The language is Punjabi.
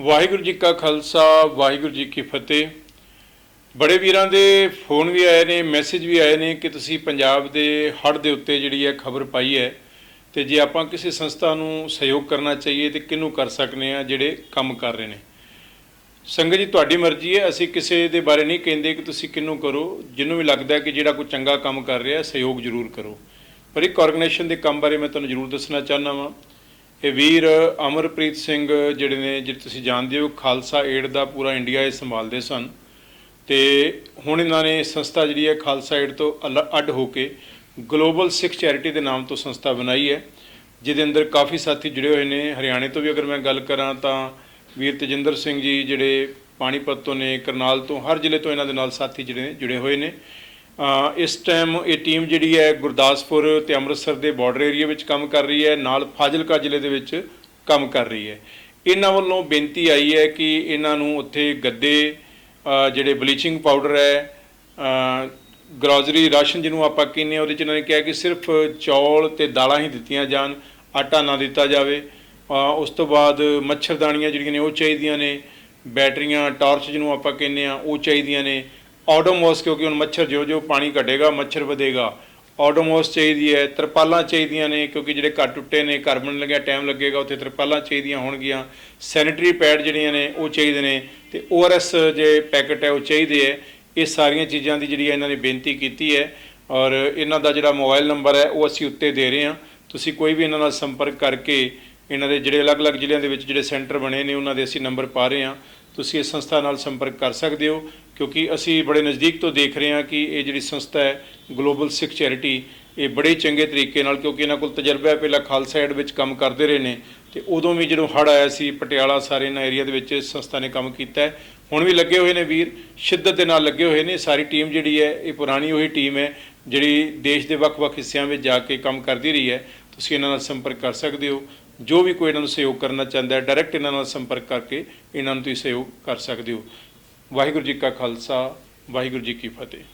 ਵਾਹਿਗੁਰੂ ਜੀ ਕਾ ਖਾਲਸਾ, ਵਾਹਿਗੁਰੂ ਜੀ ਕੀ ਫਤਿਹ। ਬੜੇ ਵੀਰਾਂ ਦੇ ਫੋਨ ਵੀ ਆਏ ਨੇ, ਮੈਸੇਜ ਵੀ ਆਏ ਨੇ ਕਿ ਤੁਸੀਂ ਪੰਜਾਬ ਦੇ ਹੜ੍ਹ ਦੇ ਉੱਤੇ ਜਿਹੜੀ ਹੈ ਖਬਰ ਪਾਈ ਹੈ ਤੇ ਜੇ ਆਪਾਂ ਕਿਸੇ ਸੰਸਥਾ ਨੂੰ ਸਹਿਯੋਗ ਕਰਨਾ ਚਾਹੀਏ ਤੇ ਕਿਹਨੂੰ ਕਰ ਸਕਨੇ ਆ ਜਿਹੜੇ ਕੰਮ ਕਰ ਰਹੇ ਨੇ। ਸੰਗਤ ਜੀ, ਤੁਹਾਡੀ ਮਰਜ਼ੀ ਹੈ, ਅਸੀਂ ਕਿਸੇ ਦੇ ਬਾਰੇ ਨਹੀਂ ਕਹਿੰਦੇ ਕਿ ਤੁਸੀਂ ਕਿਹਨੂੰ ਕਰੋ। ਜਿਹਨੂੰ ਵੀ ਲੱਗਦਾ ਕਿ ਜਿਹੜਾ ਕੋਈ ਚੰਗਾ ਕੰਮ ਕਰ ਰਿਹਾ, ਸਹਿਯੋਗ ਜ਼ਰੂਰ ਕਰੋ। ਪਰ ਇੱਕ ਆਰਗੇਨਾਈਜੇਸ਼ਨ ਦੇ ਕੰਮ ਬਾਰੇ ਮੈਂ ਤੁਹਾਨੂੰ ਜ਼ਰੂਰ ਦੱਸਣਾ ਚਾਹੁੰਦਾ ਵਾਂ। ਇਹ ਵੀਰ ਅਮਰਪ੍ਰੀਤ ਸਿੰਘ ਜਿਹੜੇ ਨੇ, ਜਿਹੜੇ ਤੁਸੀਂ ਜਾਣਦੇ ਹੋ, ਖਾਲਸਾ ਏਡ ਦਾ ਪੂਰਾ ਇੰਡੀਆ ਇਹ ਸੰਭਾਲਦੇ ਸਨ। ਤੇ ਹੁਣ ਇਹਨਾਂ ਨੇ ਸੰਸਥਾ ਜਿਹੜੀ ਹੈ ਖਾਲਸਾ ਏਡ ਤੋਂ ਅਲ- ਅੱਡ ਹੋ ਕੇ ਗਲੋਬਲ ਸਿੱਖ ਚੈਰਿਟੀ ਦੇ ਨਾਮ ਤੋਂ ਸੰਸਥਾ ਬਣਾਈ ਹੈ, ਜਿਹਦੇ ਅੰਦਰ ਕਾਫੀ ਸਾਥੀ ਜੁੜੇ ਹੋਏ ਨੇ। ਹਰਿਆਣੇ ਤੋਂ ਵੀ ਅਗਰ ਮੈਂ ਗੱਲ ਕਰਾਂ ਤਾਂ ਵੀਰ ਤੇਜਿੰਦਰ ਸਿੰਘ ਜੀ ਜਿਹੜੇ ਪਾਣੀਪਤ ਤੋਂ ਨੇ, ਕਰਨਾਲ ਤੋਂ, ਹਰ ਜ਼ਿਲ੍ਹੇ ਤੋਂ ਇਹਨਾਂ ਦੇ ਨਾਲ ਸਾਥੀ ਜਿਹੜੇ ਨੇ, ਜੁੜੇ ਹੋਏ ਨੇ। ਇਸ ਟਾਈਮ ਇਹ ਟੀਮ ਜਿਹੜੀ ਹੈ ਗੁਰਦਾਸਪੁਰ ਤੇ ਅੰਮ੍ਰਿਤਸਰ ਦੇ ਬਾਰਡਰ ਏਰੀਆ ਵਿੱਚ ਕੰਮ ਕਰ ਰਹੀ ਹੈ, ਨਾਲ ਫਾਜ਼ਿਲਕਾ ਜ਼ਿਲ੍ਹੇ ਦੇ ਵਿੱਚ ਕੰਮ ਕਰ ਰਹੀ ਹੈ। ਇਹਨਾਂ ਵੱਲੋਂ ਬੇਨਤੀ ਆਈ ਹੈ ਕਿ ਇਹਨਾਂ ਨੂੰ ਉੱਥੇ ਗੱਦੇ ਜਿਹੜੇ ਬਲੀਚਿੰਗ ਪਾਊਡਰ ਹੈ ਗਰੋਸਰੀ ਰਾਸ਼ਨ ਜਿਹਨੂੰ ਆਪਾਂ ਕਹਿੰਦੇ ਹਾਂ, ਉਹਦੇ ਚ ਇਹਨਾਂ ਨੇ ਕਿਹਾ ਕਿ ਸਿਰਫ ਚੌਲ ਤੇ ਦਾਲਾਂ ਹੀ ਦਿੱਤੀਆਂ ਜਾਣ, ਆਟਾ ਨਾ ਦਿੱਤਾ ਜਾਵੇ। ਉਸ ਤੋਂ ਬਾਅਦ ਮੱਛਰਦਾਨੀਆਂ ਜਿਹੜੀਆਂ ਨੇ ਉਹ ਚਾਹੀਦੀਆਂ ਨੇ, ਬੈਟਰੀਆਂ, ਟਾਰਚ ਜਿਹਨੂੰ ਆਪਾਂ ਕਹਿੰਦੇ ਆ ਉਹ ਚਾਹੀਦੀਆਂ ਨੇ। ਆਡੋਮੋਸ ਕਿਉਂਕਿ ਹੁਣ ਮੱਛਰ ਜੋ ਜੋ ਪਾਣੀ ਘਟੇਗਾ, ਮੱਛਰ ਵਧੇਗਾ। ਆਡੋਮੋਸ ਚਾਹੀਦੀ ਹੈ, ਤਰਪਾਲਾਂ ਚਾਹੀਦੀਆਂ ਨੇ ਕਿਉਂਕਿ ਜਿਹੜੇ ਘਰ ਟੁੱਟੇ ਨੇ, ਘਰ ਬਣਨ ਲੱਗਿਆ, ਟਾਈਮ ਲੱਗੇਗਾ, ਉੱਥੇ ਤਰਪਾਲਾਂ ਚਾਹੀਦੀਆਂ ਹੋਣਗੀਆਂ। ਸੈਨੀਟਰੀ ਪੈਡ ਜਿਹੜੀਆਂ ਨੇ, ਉਹ ਚਾਹੀਦੇ ਨੇ ਤੇ ਓਆਰਐਸ ਜੇ ਪੈਕਟ ਹੈ, ਉਹ ਚਾਹੀਦੇ ਹੈ। ਇਹ ਸਾਰੀਆਂ ਚੀਜ਼ਾਂ ਦੀ ਜਿਹੜੀ ਹੈ ਇਹਨਾਂ ਨੇ ਬੇਨਤੀ ਕੀਤੀ ਹੈ ਔਰ ਇਹਨਾਂ ਦਾ ਜਿਹੜਾ ਮੋਬਾਈਲ ਨੰਬਰ ਹੈ, ਉਹ ਅਸੀਂ ਉੱਤੇ ਦੇ ਰਹੇ ਹਾਂ। ਤੁਸੀਂ ਕੋਈ ਵੀ ਇਹਨਾਂ ਨਾਲ ਸੰਪਰਕ ਕਰਕੇ ਇਹਨਾਂ ਦੇ ਜਿਹੜੇ ਅਲੱਗ-ਅਲੱਗ ਜ਼ਿਲ੍ਹਿਆਂ ਦੇ ਵਿੱਚ ਜਿਹੜੇ ਸੈਂਟਰ ਬਣੇ ਨੇ, ਉਹਨਾਂ ਦੇ ਅਸੀਂ ਨੰਬਰ ਪਾ ਰਹੇ ਹਾਂ। ਤੁਸੀਂ ਇਸ ਸੰਸਥਾ ਨਾਲ ਸੰਪਰਕ ਕਰ ਸਕਦੇ ਹੋ, ਕਿਉਂਕਿ ਅਸੀਂ ਬੜੇ ਨਜ਼ਦੀਕ ਤੋਂ ਦੇਖ ਰਹੇ ਹਾਂ ਕਿ ਇਹ ਜਿਹੜੀ ਸੰਸਥਾ ਹੈ ਗਲੋਬਲ ਸਿੱਖ ਚੈਰਿਟੀ ਇਹ ਬੜੇ ਚੰਗੇ ਤਰੀਕੇ ਨਾਲ, ਕਿਉਂਕਿ ਇਹਨਾਂ ਕੋਲ ਤਜਰਬਾ ਹੈ, ਪਹਿਲਾਂ ਖਾਲਸਾ ਏਡ ਵਿੱਚ ਕੰਮ ਕਰਦੇ ਰਹੇ ਨੇ, ਤੇ ਉਦੋਂ ਵੀ ਜਦੋਂ ਹੜ੍ਹ ਆਇਆ ਸੀ, ਪਟਿਆਲਾ ਸਾਰੇ ਇਹਨਾਂ ਏਰੀਆ ਦੇ ਵਿੱਚ ਇਸ ਸੰਸਥਾ ਨੇ ਕੰਮ ਕੀਤਾ ਹੁਣ ਵੀ ਲੱਗੇ ਹੋਏ ਨੇ ਵੀਰ, ਸ਼ਿੱਦਤ ਦੇ ਨਾਲ ਲੱਗੇ ਹੋਏ ਨੇ, ਸਾਰੀ ਟੀਮ ਜਿਹੜੀ ਹੈ, ਇਹ ਪੁਰਾਣੀ ਉਹੀ ਟੀਮ ਹੈ, ਜਿਹੜੀ ਦੇਸ਼ ਦੇ ਵੱਖ-ਵੱਖ ਹਿੱਸਿਆਂ ਵਿੱਚ ਜਾ ਕੇ ਕੰਮ ਕਰਦੀ ਰਹੀ ਹੈ। ਤੁਸੀਂ ਇਹਨਾਂ ਨਾਲ ਸੰਪਰਕ ਕਰ ਸਕਦੇ ਹੋ। ਜੋ ਵੀ ਕੋਈ ਇਹਨਾਂ ਨੂੰ ਸਹਿਯੋਗ ਕਰਨਾ ਚਾਹੁੰਦਾ ਹੈ ਡਾਇਰੈਕਟ ਇਹਨਾਂ ਨਾਲ ਸੰਪਰਕ ਕਰਕੇ ਇਹਨਾਂ ਨੂੰ ਤੁਸੀਂ ਸਹਿਯੋਗ ਕਰ ਸਕਦੇ ਹੋ। ਵਾਹਿਗੁਰੂ ਜੀ ਕਾ ਖਾਲਸਾ, ਵਾਹਿਗੁਰੂ ਜੀ ਕੀ ਫਤਿਹ।